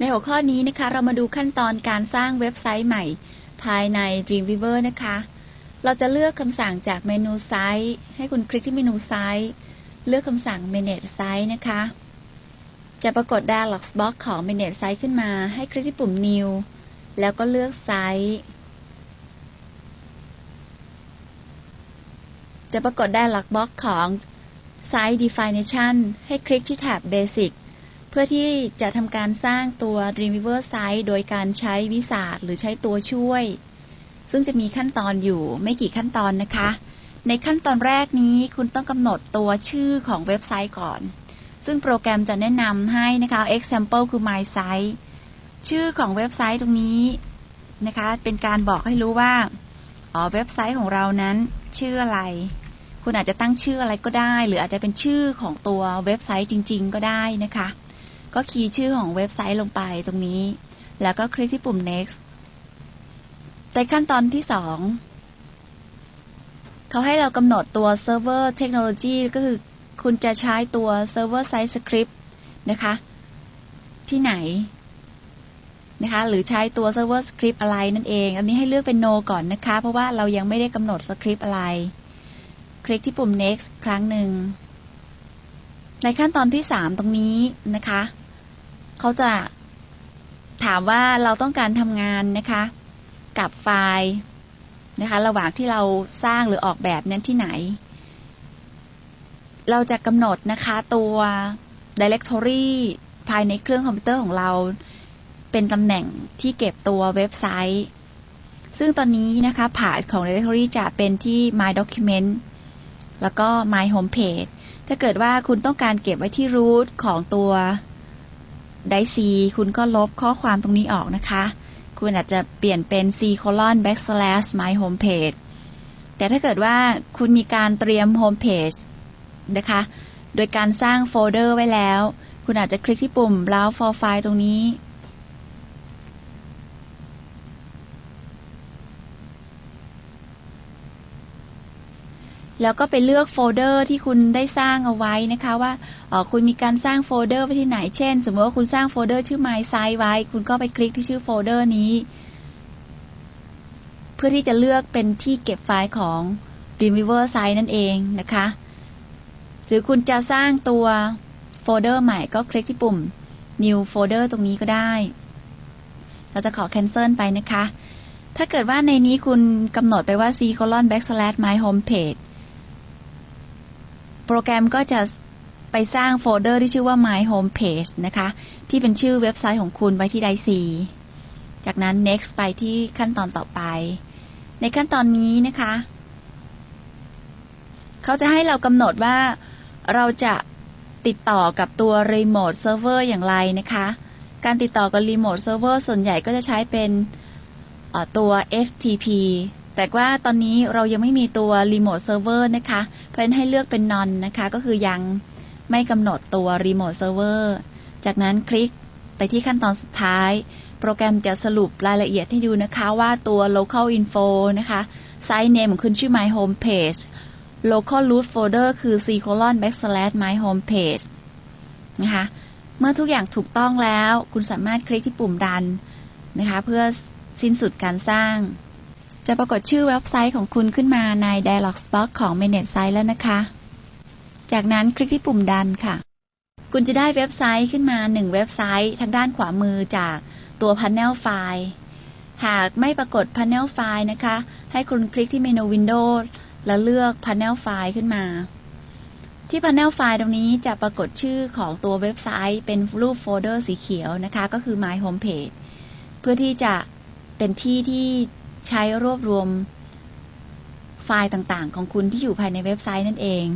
ในหัวข้อนี้นะคะ เรามาดูขั้นตอนการสร้างเว็บไซต์ใหม่ ภายใน Dreamweaver นะคะ เราจะเลือกคำสั่งจากเมนูไซต์ให้คุณคลิกที่เมนูไซต์เลือกคำสั่ง Manage Site นะคะ จะปรากฏ Dialog Box ของ Manage Site ขึ้นมา ให้คลิกที่ปุ่ม New แล้วก็เลือกไซต์จะปรากฏ Dialog Box ของ Site Definition ให้คลิกที่แท็บ Basic เพื่อที่จะทำการสร้างตัว Dreamweaver Site โดยการใช้วิสาหรือใช้ตัวช่วย ซึ่งจะมีขั้นตอนอยู่ไม่กี่ขั้นตอนนะคะ ในขั้นตอนแรกนี้คุณต้องกำหนดตัวชื่อของเว็บไซต์ก่อน ซึ่งโปรแกรมจะแนะนำให้นะคะ example คือ my site ชื่อของเว็บไซต์ตรงนี้นะคะ เป็นการบอกให้รู้ว่าอ๋อเว็บไซต์ของเรานั้นชื่ออะไร คุณอาจจะตั้งชื่ออะไรก็ได้ หรืออาจจะเป็นชื่อของตัวเว็บไซต์จริง ๆ ก็ได้นะคะ ก็คีย์ชื่อของเว็บไซต์ลงไปตรงนี้ แล้วก็คลิกที่ปุ่ม next ในขั้นตอนที่สองเขาให้เรากำหนดตัว server technology ก็คือคุณจะใช้ตัว server side script นะคะ ที่ไหนนะคะ หรือใช้ตัว server script อะไรนั่นเอง อันนี้ให้เลือกเป็น no ก่อนนะคะ เพราะว่าเรายังไม่ได้กำหนด script อะไร คลิกที่ปุ่ม next ครั้งหนึ่ง ในขั้นตอนที่3ตรงนี้นะคะ เขาจะถามว่าเราต้องการทำงานนะคะ กับไฟล์นะคะ ระหว่างที่เราสร้างหรือออกแบบนั้นที่ไหน เราจะกำหนดนะคะตัว directory ภายในเครื่องคอมพิวเตอร์ของเรา เป็นตำแหน่งที่เก็บตัวเว็บไซต์ ซึ่งตอนนี้นะคะ ผ่าของ directory จะเป็นที่ my document แล้วก็ my home page ถ้าเกิดว่าคุณต้องการเก็บไว้ที่ root ของตัวไดซีคุณก็ลบข้อความตรงนี้ออกนะคะ คุณอาจจะเปลี่ยนเป็น c colon backslash my home page แต่ถ้าเกิดว่าคุณมีการเตรียม home page นะคะ โดยการสร้างโฟลเดอร์ไว้แล้ว คุณอาจจะคลิกที่ปุ่ม browse for file ตรงนี้ แล้วก็ไปเลือกโฟลเดอร์ที่คุณได้สร้างเอาไว้นะคะว่าคุณมีการสร้างโฟลเดอร์ไว้ที่ไหน เช่น สมมติว่าคุณสร้างโฟลเดอร์ชื่อ my site ไว้ คุณก็ไปคลิกที่ชื่อโฟลเดอร์นี้ เพื่อที่จะเลือกเป็นที่เก็บไฟล์ของ Dreamweaver Site นั่นเองนะคะ หรือคุณจะสร้างตัวโฟลเดอร์ใหม่ก็คลิกที่ปุ่ม new folder ตรงนี้ก็ได้ เราจะขอ cancel ไปนะคะ ถ้าเกิดว่าในนี้คุณกำหนดไปว่า c colon backslash my home page โปรแกรมก็จะไปสร้างโฟลเดอร์ที่ชื่อว่า My Home Page นะคะ ที่เป็นชื่อเว็บไซต์ของคุณไว้ที่ไดซีจากนั้น next ไปที่ขั้นตอนต่อไป ในขั้นตอนนี้นะคะ เขาจะให้เรากำหนดว่าเราจะติดต่อกับตัว Remote Server อย่างไรนะคะ การติดต่อกับ Remote Server ส่วนใหญ่ก็จะใช้เป็นตัว FTP แต่ว่าตอนนี้เรายังไม่มีตัว Remote Server นะคะ เพราะฉะนั้นให้เลือกเป็น Non นะคะ ก็คือยังไม่กำหนดตัว Remote Server จากนั้นคลิกไปที่ขั้นตอนสุดท้าย โปรแกรมจะสรุปรายละเอียดให้ดูนะคะว่าตัว local info นะคะ site name ของคุณชื่อ my home page local root folder คือ c colon backslash my home page นะคะ เมื่อทุกอย่างถูกต้องแล้ว คุณสามารถคลิกที่ปุ่มดันนะคะ เพื่อสิ้นสุดการสร้าง จะปรากฏชื่อเว็บไซต์ของคุณขึ้นมาใน dialog box ของ manage site แล้วนะคะ จากนั้นคลิกที่ปุ่มดันค่ะ คุณจะได้เว็บไซต์ขึ้นมา 1 เว็บไซต์ ทางด้านขวามือจากตัว panel file หากไม่ปรากฏ panel file นะคะ ให้คุณคลิกที่เมนู Windows แล้วเลือก panel file ขึ้นมา ที่ panel file ตรงนี้จะปรากฏชื่อของตัวเว็บไซต์เป็นรูปโฟลเดอร์สีเขียวนะคะ ก็คือ my home page เพื่อที่จะเป็นที่ที่ ใช้รวบรวมไฟล์ต่างๆ ของคุณที่อยู่ภายในเว็บไซต์นั่นเอง